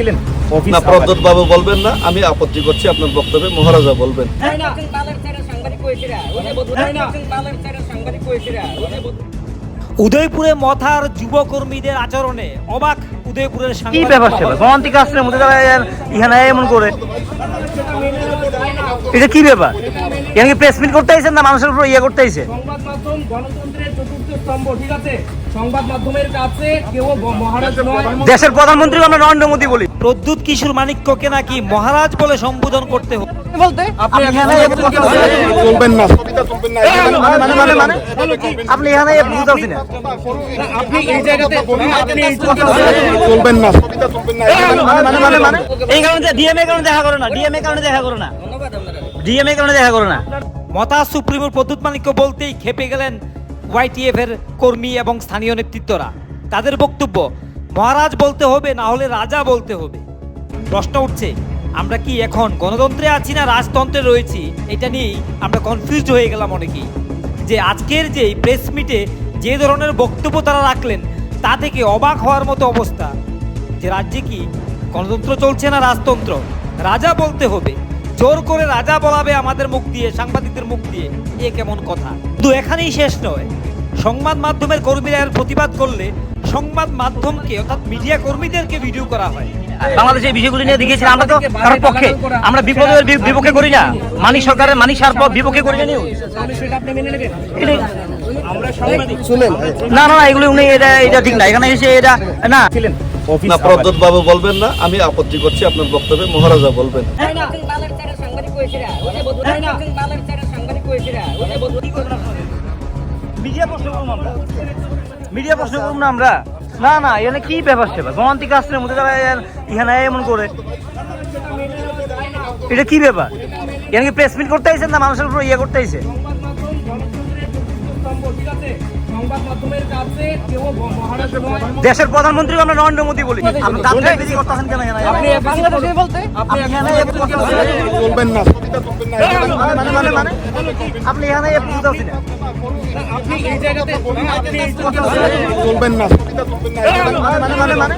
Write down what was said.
ছিলেন না প্রদ্যোৎ বাবু বলবেন না আমি আপত্তি করছি আপনার বক্তব্যে মহারাজা বলবেন। উদয়পুরে মথার যুবকর্মীদের আচরণে অবাক উদয়পুরের কি ব্যাপার সেবা গণতান্ত্রিক রাষ্ট্রের মধ্যে তারা ইহানে এমন করে। এটা কি ব্যাপার? এখানে প্রেস মিট করতে আইছেন না মানুষের উপর ইয়ে করতে আইছে? মাধ্যম গণতন্ত্রের চতুর্থ স্তম্ভ ঠিক আছে? সংবাদ মাধ্যমের কাছে কেউ মহারাজ নয়। দেশের প্রধানমন্ত্রী আমরা নরেন্দ্র মোদী বলি। প্রদ্যুৎ কিশোর মানিক্যকে নাকি মহারাজ বলে সম্বোধন করতে হবে বলতে? আপনি এখানে এ কথা বলছেন? চলবেন না। ছবিটা তুলবেন না। মানে মানে মানে মানে? আপনি এখানে বুঝতে না। আপনি এই জায়গাতে আপনি এই চলবেন না। ছবিটা তুলবেন না। মানে মানে মানে মানে? এই কারণে ডিএমএ কারণে দেখা করো না ডিএমএ কারণে দেখা করো না। ডিএমএ কারণে দেখা করো না। মতা সুপ্রিমোর প্রদ্যুৎ মানিক্য বলতেই খেপে গেলেন ওয়াইটিএফ এর কর্মী এবং স্থানীয় নেতৃত্বরা। তাদের বক্তব্য, মহারাজ বলতে হবে, না হলে রাজা বলতে হবে। প্রশ্ন উঠছে, আমরা কি এখন গণতন্ত্রে আছি না রাজতন্ত্রে রয়েছি? এটা নিয়েই আমরা কনফিউজড হয়ে গেলাম অনেকেই। যে আজকের যে প্রেস মিটে যে ধরনের বক্তব্য তারা রাখলেন, তা থেকে অবাক হওয়ার মতো অবস্থা। যে রাজ্যে কি গণতন্ত্র চলছে না রাজতন্ত্র? রাজা বলতে হবে। জোর করে রাজা বলাবে আমাদের মুখ দিয়ে সাংবাদিকদের মুখ দিয়ে। এ কেমন কথা? শুধু এখানেই শেষ নয় সংবাদ মাধ্যমের কর্মীরা এর প্রতিবাদ করলে সংবাদ মাধ্যমকে অর্থাৎ মিডিয়া কর্মীদেরকে ভিডিও করা হয়। বাংলাদেশে এই বিষয়গুলি নিয়ে দেখিয়েছি আমরা তো কারোর পক্ষে আমরা বিপদের বিপক্ষে করি না। মানিক সরকারের মানিক সার বিপক্ষে করি মেনে না না না এগুলি উনি এটা এটা ঠিক না। এখানে এসে এটা না। না প্রদ্যোৎ বাবু বলবেন না আমি আপত্তি করছি আপনার বক্তব্যে মহারাজা বলবেন। মিডিয়া প্রশ্ন করুন আমরা। মিডিয়া প্রশ্ন করুন না আমরা। না না এখানে কি ব্যাপার সেবা? গণতান্ত্রিক রাষ্ট্রের মধ্যে তারা ইহানে এমন করে। এটা কি ব্যাপার? এখানে কি প্রেস মিট করতে আইছেন না মানুষের উপর ইয়ে করতে আইছে? সংবাদ মাধ্যমের কাছে কেউ মহারাজ দেশের প্রধানমন্ত্রী আমরা নরেন্দ্র মোদী বলি। আপনি দাঁড়িয়ে বেশি করতেছেন কেন আপনি বাংলাদেশে বলতে আপনি এখানে না। মানে মানে মানে মানে আপনি এখানে আপনি এই জায়গাতে আপনি এই না। ছবিটা তুলবেন না। এখানে মানে মানে মানে মানে?